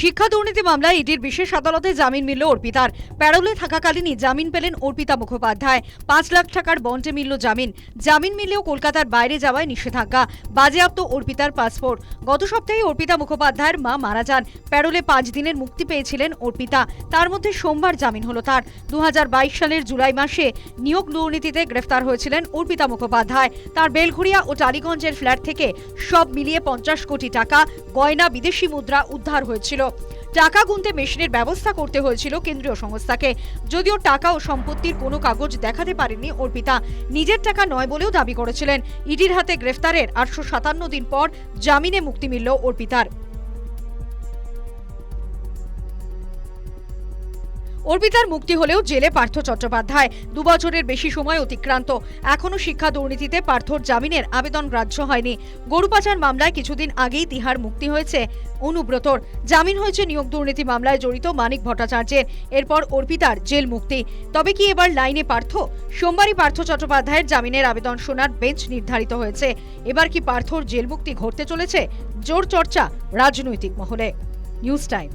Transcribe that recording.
শিক্ষা দুর্নীতি মামলায় ইডির বিশেষ আদালতে জামিন মিলল অর্পিতার। প্যারোলে থাকাকালীনই জামিন পেলেন অর্পিতা মুখোপাধ্যায়। পাঁচ লাখ টাকার বন্ডে মিলল জামিন। জামিন মিললেও কলকাতার বাইরে যাওয়ায় নিষেধাজ্ঞা। বাজেয়াপ্ত অর্পিতার পাসপোর্ট। গত সপ্তাহে অর্পিতা মুখোপাধ্যায়ের মা মারা যান। প্যারোলে পাঁচ দিনের মুক্তি পেয়েছিলেন অর্পিতা। তার মধ্যে সোমবার জামিন হলো তার। দু হাজার বাইশ সালের জুলাই মাসে নিয়োগ দুর্নীতিতে গ্রেফতার হয়েছিলেন অর্পিতা মুখোপাধ্যায়। তার বেলঘুরিয়া ও টালিগঞ্জের ফ্ল্যাট থেকে সব মিলিয়ে পঞ্চাশ কোটি টাকা গয়না বিদেশি মুদ্রা উদ্ধার হয়েছিল। টাকা গুনতে মেশিনের ব্যবস্থা করতে হয়েছিল কেন্দ্রীয় সংস্থাকে। যদিও টাকা ও সম্পত্তির কোনো কাগজ দেখাতে পারেননি অর্পিতা। নিজের টাকা নয় বলেও দাবি করেছিলেন। ইডির হাতে গ্রেফতারের আটশো সাতান্ন দিন পর জামিনে মুক্তি মিলল অর্পিতার। অর্পিতার মুক্তি হলেও জেলে পার্থ চট্টোপাধ্যায় দু বছরের বেশি সময় অতিক্রান্ত। এখনও শিক্ষা দুর্নীতিতে পার্থর জামিনের আবেদন গ্রাহ্য হয়নি। গরু পাচার মামলায় কিছুদিন আগেই তিহার মুক্তি হয়েছে অনুব্রতর। জামিন হয়েছে নিয়োগ দুর্নীতি মামলায় জড়িত মানিক ভট্টাচার্যের। এরপর অর্পিতার জেল মুক্তি। তবে কি এবার লাইনে পার্থ? সোমবারই পার্থ চট্টোপাধ্যায়ের জামিনের আবেদন শোনার বেঞ্চ নির্ধারিত হয়েছে। এবার কি পার্থর জেল মুক্তি ঘটতে চলেছে? জোর চর্চা রাজনৈতিক মহলে। News time.